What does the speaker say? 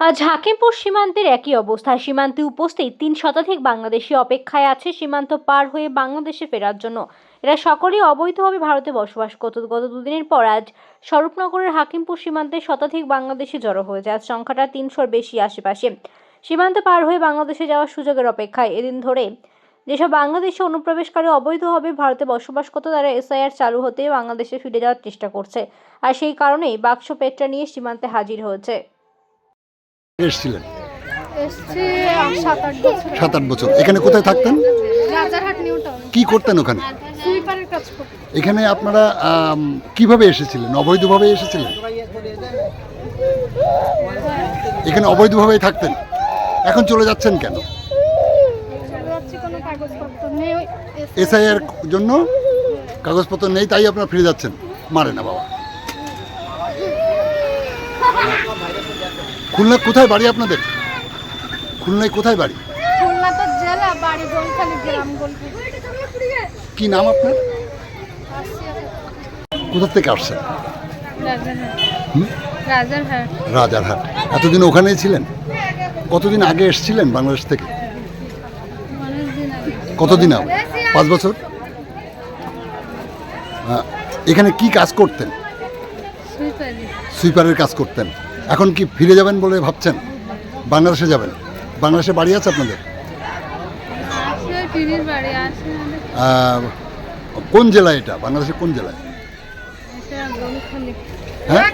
আজ হাকিমপুর সীমান্তের একই অবস্থা। সীমান্তে উপস্থিত তিন শতাধিক বাংলাদেশি অপেক্ষায় আছে, সীমান্ত পার হয়ে বাংলাদেশে ফেরার জন্য। এরা সকলেই অবৈধভাবে ভারতে বসবাস করত গত দুদিনের পর আজ স্বরূপনগরের হাকিমপুর সীমান্তে শতাধিক বাংলাদেশি জড়ো হয়েছে। আজ সংখ্যাটা তিনশোর বেশি আশেপাশে। সীমান্ত পার হয়ে বাংলাদেশে যাওয়ার সুযোগের অপেক্ষায় এদিন ধরে যেসব বাংলাদেশে অনুপ্রবেশকারী অবৈধভাবে ভারতে বসবাস করতো, তারা এসআইআর চালু হতে বাংলাদেশে ফিরে যাওয়ার চেষ্টা করছে। আর সেই কারণেই বাক্স পেট্রা নিয়ে সীমান্তে হাজির হয়েছে। এসেছিলেন? এসছি সাত আট বছর। এখানে কোথায় থাকতেন? কি করতেন ওখানে? এখানে আপনারা কীভাবে এসেছিলেন? অবৈধভাবে এসেছিলেন? এখানে অবৈধভাবেই থাকতেন? এখন চলে যাচ্ছেন কেন? চলে যাচ্ছি কোনো কাগজপত্র নেই। ওই এস- এসআইআর জন্য কাগজপত্র নেই তাই আপনারা ফিরে যাচ্ছেন? মারে না বাবা। খুলনা কোথায় বাড়ি আপনাদের? খুলনায় কোথায় বাড়ি? খুলনা তো জেলা বাড়ি গোলখালি গ্রাম গোলখালি। কি নাম আপনার? কোথা থেকে আসছেন? রাজারহাট? রাজারহাট। এতদিন ওখানেই ছিলেন? কতদিন আগে এসেছিলেন বাংলাদেশ থেকে? কতদিন আগে? পাঁচ বছর? এখানে কি কাজ করতেন? সুইপারের কাজ করতেন। এখন কি ফিরে যাবেন বলে ভাবছেন? বাংলাদেশে যাবেন? বাংলাদেশে বাড়ি আছে আপনাদের? কোন জেলায় এটা? বাংলাদেশের কোন জেলায়? হ্যাঁ?